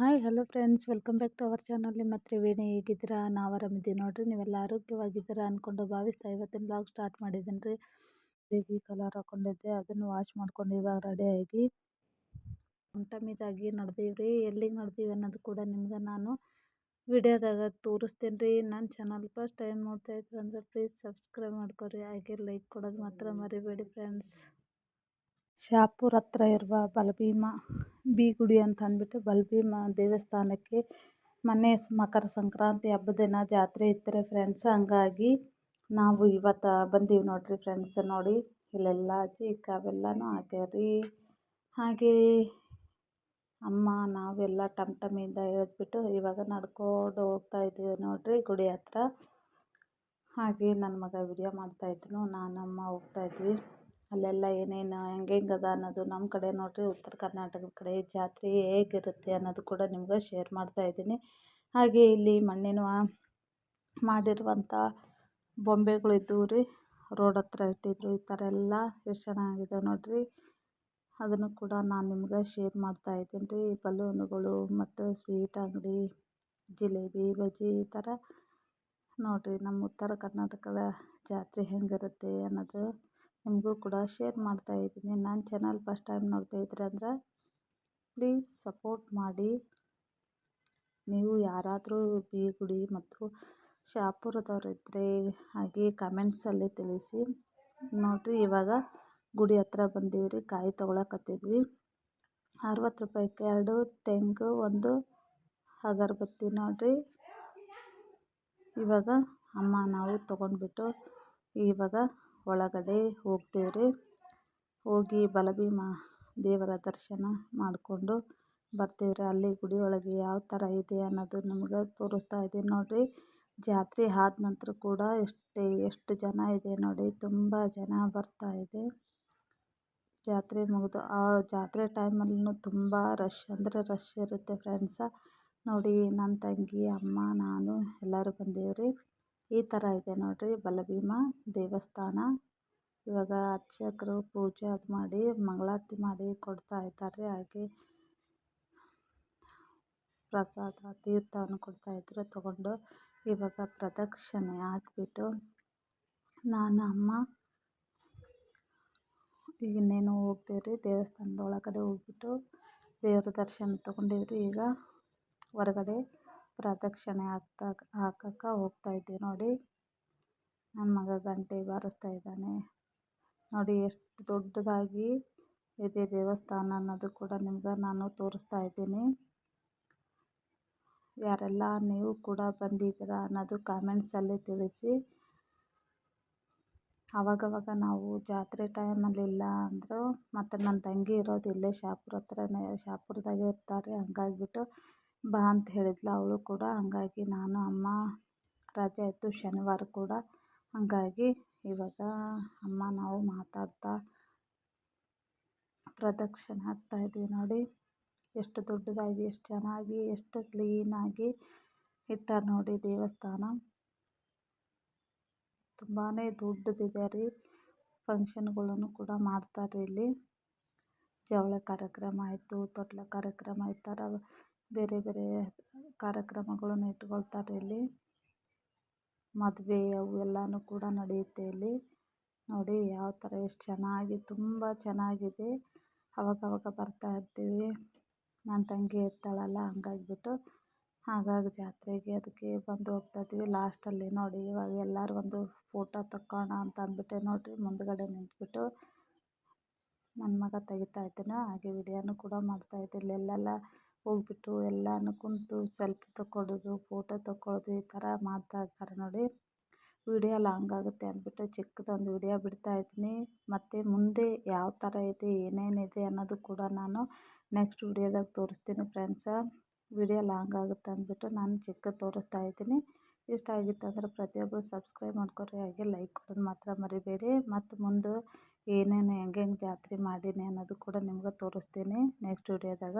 Hi, hello friends. Welcome back to our channel. ನಿಮ್ಮ ತ್ರಿವೇಣಿ ಹೇಗಿದ್ದೀರಾ? ನಾವು ಆರಾಮಿದ್ದೀವಿ ನೋಡಿರಿ. ನೀವೆಲ್ಲ ಆರೋಗ್ಯವಾಗಿದ್ದೀರಾ ಅಂದ್ಕೊಂಡು ಭಾವಿಸ್ತಾ ಇವತ್ತಿನ ಬ್ಲಾಗ್ ಸ್ಟಾರ್ಟ್ ಮಾಡಿದ್ದೀನಿ ರೀ. ಕಲರ್ ಹಾಕ್ಕೊಂಡಿದ್ದೆ ಅದನ್ನು ವಾಶ್ ಮಾಡ್ಕೊಂಡು ಇವಾಗ ರೆಡಿಯಾಗಿ ಟಮಿದಾಗಿ ನಡೆದೀವಿ ರೀ. ಎಲ್ಲಿಗೆ ನಡೆದೀವಿ ಅನ್ನೋದು ಕೂಡ ನಿಮ್ಗೆ ನಾನು ವಿಡಿಯೋದಾಗ ತೋರಿಸ್ತೀನಿ ರೀ. ನನ್ನ ಚಾನಲ್ ಫಸ್ಟ್ ಟೈಮ್ ನೋಡ್ತಾ ಇದ್ರೆ ಅಂದ್ರೆ ಪ್ಲೀಸ್ ಸಬ್ಸ್ಕ್ರೈಬ್ ಮಾಡ್ಕೊರಿ. ಹಾಗೆ ಲೈಕ್ ಕೊಡೋದು ಮಾತ್ರ ಮರಿಬೇಡಿ ಫ್ರೆಂಡ್ಸ್ ಶಾಪುರ್ ಹತ್ರ ಇರುವ ಬಲಭೀಮ ಬಿ ಗುಡಿ ಅಂತ ಅಂದ್ಬಿಟ್ಟು ಬಲಭೀಮ ದೇವಸ್ಥಾನಕ್ಕೆ ಮೊನ್ನೆ ಮಕರ ಸಂಕ್ರಾಂತಿ ಹಬ್ಬದ ದಿನ ಜಾತ್ರೆ ಇತ್ತು ಫ್ರೆಂಡ್ಸ್ ಹಂಗಾಗಿ ನಾವು ಇವತ್ತು ಬಂದೀವಿ ನೋಡಿರಿ ಫ್ರೆಂಡ್ಸ್ ನೋಡಿ. ಇಲ್ಲೆಲ್ಲ ಅಜ್ಜಿ ಅವೆಲ್ಲನೂ ಹಾಕ್ಯಾರಿ ಹಾಗೇ ಅಮ್ಮ, ನಾವೆಲ್ಲ ಟಮ್ ಟಮಿಂದ ಇಳಿದ್ಬಿಟ್ಟು ಇವಾಗ ನಡ್ಕೊಂಡು ಹೋಗ್ತಾ ಇದ್ದೀವಿ ನೋಡಿರಿ ಗುಡಿ ಹತ್ರ. ಹಾಗೆ ನನ್ನ ಮಗ ವಿಡಿಯೋ ಮಾಡ್ತಾಯಿದ್ನು ನಾನು ಅಮ್ಮ ಹೋಗ್ತಾಯಿದ್ವಿ ಅಲ್ಲೆಲ್ಲ ಏನೇನು ಹೆಂಗೆಂಗೆ ಅದ ಅನ್ನೋದು ನಮ್ಮ ಕಡೆ ನೋಡಿರಿ, ಉತ್ತರ ಕರ್ನಾಟಕದ ಕಡೆ ಜಾತ್ರೆ ಹೇಗಿರುತ್ತೆ ಅನ್ನೋದು ಕೂಡ ನಿಮ್ಗೆ ಶೇರ್ ಮಾಡ್ತಾ ಇದ್ದೀನಿ. ಹಾಗೆ ಇಲ್ಲಿ ಮಣ್ಣಿನ ಮಾಡಿರುವಂಥ ಬೊಂಬೆಗಳು ಇದ್ದವು ರೀ, ರೋಡ್ ಹತ್ರ ಇಟ್ಟಿದ್ರು, ಈ ಥರ ಎಲ್ಲ ಎಷ್ಟು ಚೆನ್ನಾಗಿದೆ ನೋಡಿರಿ. ಅದನ್ನು ಕೂಡ ನಾನು ನಿಮ್ಗೆ ಶೇರ್ ಮಾಡ್ತಾ ಇದ್ದೀನಿ ರೀ, ಬಲೂನುಗಳು ಮತ್ತು ಸ್ವೀಟ್ ಅಂಗಡಿ, ಜಿಲೇಬಿ, ಬಜ್ಜಿ ಈ ಥರ. ನೋಡಿರಿ ನಮ್ಮ ಉತ್ತರ ಕರ್ನಾಟಕದ ಜಾತ್ರೆ ಹೆಂಗಿರುತ್ತೆ ಅನ್ನೋದು. ನಿಮಗೂ ಕೂಡ ಶೇರ್ ಮಾಡ್ತಾಯಿದ್ದೀನಿ ನನ್ನ ಚಾನಲ್ ಫಸ್ಟ್ ಟೈಮ್ ನೋಡ್ತಾ ಇದ್ರೆ ಅಂದ್ರೆ ಪ್ಲೀಸ್ ಸಪೋರ್ಟ್ ಮಾಡಿ. ನೀವು ಯಾರಾದರೂ ಬೀಗುಡಿ ಮತ್ತು ಶಾಪುರದವರಿದ್ದರೆ ಹಾಗೆ ಕಮೆಂಟ್ಸಲ್ಲಿ ತಿಳಿಸಿ. ನೋಡಿರಿ, ಇವಾಗ ಗುಡಿ ಹತ್ರ ಬಂದೀವಿ ಕಾಯಿ ತೊಗೊಳಕತ್ತಿದ್ವಿ. ಅರವತ್ತು ರೂಪಾಯಿಗೆ ಎರಡು ತೆಂಗು, ಒಂದು ಅಗರಬತ್ತಿ ನೋಡಿರಿ. ಇವಾಗ ಅಮ್ಮ ನಾವು ತೊಗೊಂಡ್ಬಿಟ್ಟು ಇವಾಗ ಒಳಗಡೆ ಹೋಗ್ತೀವಿ ರೀ ಹೋಗಿ ಬಲಭೀಮ ದೇವರ ದರ್ಶನ ಮಾಡಿಕೊಂಡು ಬರ್ತೀವಿ ರೀ ಅಲ್ಲಿ ಗುಡಿ ಒಳಗೆ ಯಾವ ಥರ ಇದೆ ಅನ್ನೋದು ನಮ್ಗೆ ತೋರಿಸ್ತಾ ಇದೆ ನೋಡಿರಿ. ಜಾತ್ರೆ ಆದ ನಂತರ ಕೂಡ ಎಷ್ಟು ಎಷ್ಟು ಜನ ಇದೆ ನೋಡಿ ತುಂಬ ಜನ ಬರ್ತಾ ಇದೆ. ಜಾತ್ರೆ ಮುಗಿದು, ಆ ಜಾತ್ರೆ ಟೈಮಲ್ಲೂ ತುಂಬ ರಶ್ ಅಂದರೆ ರಶ್ ಇರುತ್ತೆ ಫ್ರೆಂಡ್ಸ ನೋಡಿ ನನ್ನ ತಂಗಿ, ಅಮ್ಮ, ನಾನು ಎಲ್ಲರೂ ಬಂದೀವಿ ರೀ ಈ ಥರ ಇದೆ ನೋಡಿರಿ ಬಲಭೀಮ ದೇವಸ್ಥಾನ. ಇವಾಗ ಅರ್ಚಕರು ಪೂಜೆ ಅದು ಮಾಡಿ ಮಂಗಳಾರತಿ ಮಾಡಿ ಕೊಡ್ತಾ ಇದ್ದಾರೆ. ಹಾಗೆ ಪ್ರಸಾದ, ತೀರ್ಥವನ್ನು ಕೊಡ್ತಾಯಿದ್ರು ತಗೊಂಡು ಇವಾಗ ಪ್ರದಕ್ಷಿಣೆ ಹಾಕ್ಬಿಟ್ಟು ನಾನು ಅಮ್ಮ ಈಗ ಇನ್ನೇನು ರೀ ದೇವಸ್ಥಾನದ ಒಳಗಡೆ ಹೋಗ್ಬಿಟ್ಟು ದೇವ್ರ ದರ್ಶನ ತೊಗೊಂಡಿವ್ರಿ ಈಗ ಹೊರಗಡೆ. ಪ್ರದಕ್ಷಿಣೆ ಹಾಕ್ತಾ ಹಾಕಕ್ಕೆ ಹೋಗ್ತಾಯಿದ್ವಿ ನೋಡಿ ನನ್ನ ಮಗ ಗಂಟೆ ಬಾರಿಸ್ತಾ ಇದ್ದಾನೆ. ನೋಡಿ, ಎಷ್ಟು ದೊಡ್ಡದಾಗಿ ಇದೆ ದೇವಸ್ಥಾನ ಅನ್ನೋದು ಕೂಡ ನಿಮ್ಗೆ ನಾನು ತೋರಿಸ್ತಾ ಇದ್ದೀನಿ. ಯಾರೆಲ್ಲ ನೀವು ಕೂಡ ಬಂದಿದ್ದೀರಾ ಅನ್ನೋದು ಕಾಮೆಂಟ್ಸಲ್ಲಿ ತಿಳಿಸಿ. ಅವಾಗವಾಗ ನಾವು ಜಾತ್ರೆ ಟೈಮಲ್ಲಿ ಇಲ್ಲ ಅಂದರೂ, ಮತ್ತು ನನ್ನ ತಂಗಿ ಇರೋದು ಇಲ್ಲೇ ಶಾಪುರ ಹತ್ರನೇ, ಶಾಪುರದಾಗೆ ಇರ್ತಾರೆ. ಹಂಗಾಗಿಬಿಟ್ಟು ಬಾ ಅಂತ ಹೇಳಿದ್ಲು ಅವಳು ಕೂಡ. ಹಂಗಾಗಿ ನಾನು, ಅಮ್ಮ, ರಜೆ ಇತ್ತು ಶನಿವಾರ ಕೂಡ. ಹಂಗಾಗಿ ಇವಾಗ ಅಮ್ಮ, ನಾವು ಮಾತಾಡ್ತಾ ಪ್ರದಕ್ಷಿಣೆ ಹಾಕ್ತಾಯಿದ್ವಿ ನೋಡಿ. ಎಷ್ಟು ದೊಡ್ಡದಾಗಿ, ಎಷ್ಟು ಚೆನ್ನಾಗಿ, ಎಷ್ಟು ಕ್ಲೀನಾಗಿ ಇಟ್ಟಾರೆ ನೋಡಿ ದೇವಸ್ಥಾನ. ತುಂಬಾ ದೊಡ್ಡದಿದೆ ರೀ. ಫಂಕ್ಷನ್ಗಳನ್ನು ಕೂಡ ಮಾಡ್ತಾರೆ ಇಲ್ಲಿ. ಜವಳಿ ಕಾರ್ಯಕ್ರಮ ಆಯಿತು, ತೊಟ್ಲ ಕಾರ್ಯಕ್ರಮ ಈ ಥರ ಬೇರೆ ಬೇರೆ ಕಾರ್ಯಕ್ರಮಗಳನ್ನು ಇಟ್ಕೊಳ್ತಾರೆ ಇಲ್ಲಿ. ಮದುವೆ ಅವು ಎಲ್ಲನೂ ಕೂಡ ನಡೆಯುತ್ತೆ ಇಲ್ಲಿ. ನೋಡಿ ಯಾವ ಥರ ಎಷ್ಟು ಚೆನ್ನಾಗಿ, ತುಂಬ ಚೆನ್ನಾಗಿದೆ. ಅವಾಗವಾಗ ಬರ್ತಾ ಇರ್ತೀವಿ. ನನ್ನ ತಂಗಿ ಇರ್ತಾಳಲ್ಲ, ಹಂಗಾಗ್ಬಿಟ್ಟು. ಹಾಗಾಗಿ ಜಾತ್ರೆಗೆ ಅದಕ್ಕೆ ಬಂದು ಹೋಗ್ತಾ ಹೋಗ್ತಾಯಿದ್ವಿ ಲಾಸ್ಟಲ್ಲಿ ನೋಡಿ ಇವಾಗ ಎಲ್ಲರೂ ಒಂದು ಫೋಟೋ ತಕ್ಕೋಣ ಅಂತ ಅಂದ್ಬಿಟ್ಟೆ. ನೋಡಿರಿ, ಮುಂದ್ಗಡೆ ನಿಂತ್ಬಿಟ್ಟು ನನ್ನ ಮಗ ತೆಗಿತಾ ಇದ್ದಾನೆ. ಹಾಗೆ ವಿಡಿಯೋನು ಕೂಡ ಮಾಡ್ತಾಯಿದ್ದೆ ಎಲ್ಲೆಲ್ಲ ಹೋಗ್ಬಿಟ್ಟು ಎಲ್ಲಾನು ಕುಂತು ಸೆಲ್ಫಿ ತಕ್ಕೊಳ್ಳೋದು ಫೋಟೋ ತಕ್ಕೊಳ್ಳೋದು ಈ ಥರ ಮಾಡ್ತಾ ಇರ್ತಾರೆ ನೋಡಿ. ವಿಡಿಯೋ ಲಾಂಗ್ ಆಗುತ್ತೆ ಅಂದ್ಬಿಟ್ಟು ಚಿಕ್ಕದೊಂದು ವಿಡಿಯೋ ಬಿಡ್ತಾಯಿದ್ದೀನಿ ಮತ್ತು ಮುಂದೆ ಯಾವ ಥರ ಇದೆ ಏನೇನಿದೆ ಅನ್ನೋದು ಕೂಡ ನಾನು ನೆಕ್ಸ್ಟ್ ವೀಡಿಯೋದಾಗ ತೋರಿಸ್ತೀನಿ ಫ್ರೆಂಡ್ಸ. ವಿಡಿಯೋ ಲಾಂಗ್ ಆಗುತ್ತೆ ಅಂದ್ಬಿಟ್ಟು ನಾನು ಚಿಕ್ಕದು ತೋರಿಸ್ತಾ ಇದ್ದೀನಿ. ಇಷ್ಟ ಆಗಿತ್ತು ಅಂದರೆ ಪ್ರತಿಯೊಬ್ಬರು ಸಬ್ಸ್ಕ್ರೈಬ್ ಮಾಡ್ಕೊರಿ ಹಾಗೆ ಲೈಕ್ ಕೊಡೋದು ಮಾತ್ರ ಮರಿಬೇಡಿ. ಮತ್ತು ಮುಂದೆ ಏನೇನು ಹೆಂಗೆ ಹೆಂಗೆ ಜಾತ್ರೆ ಮಾಡೀನಿ ಅನ್ನೋದು ಕೂಡ ನಿಮ್ಗೆ ತೋರಿಸ್ತೀನಿ ನೆಕ್ಸ್ಟ್ ವಿಡಿಯೋದಾಗ.